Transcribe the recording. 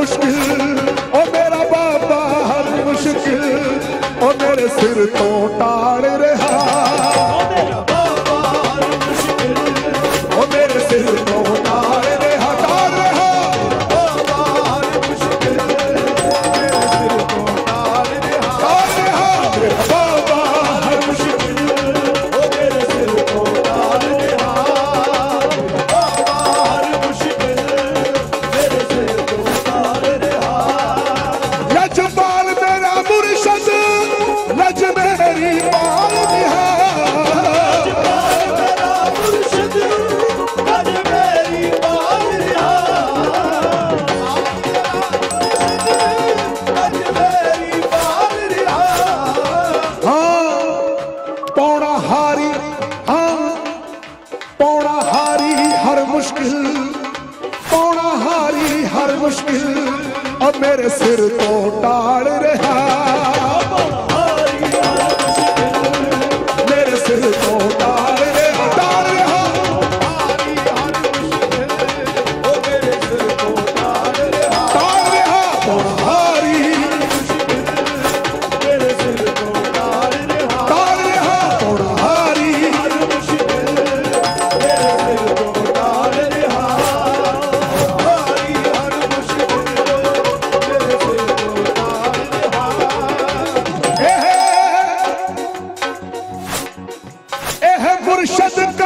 ਮੁਸ਼ਕਿਲ ਓ ਮੇਰਾ ਬਾਬਾ ਹਰ ਮੁਸ਼ਕਿਲ ਓ ਮੇਰੇ ਸਿਰ ਤੋਂ ਟਾਲ ਰਿਹਾ ਮੁਸ਼ਕਿਲ ਆ ਮੇਰੇ ਸਿਰ ਤੋਂ ਟਾਲ ਰਿਹਾ। Barışadır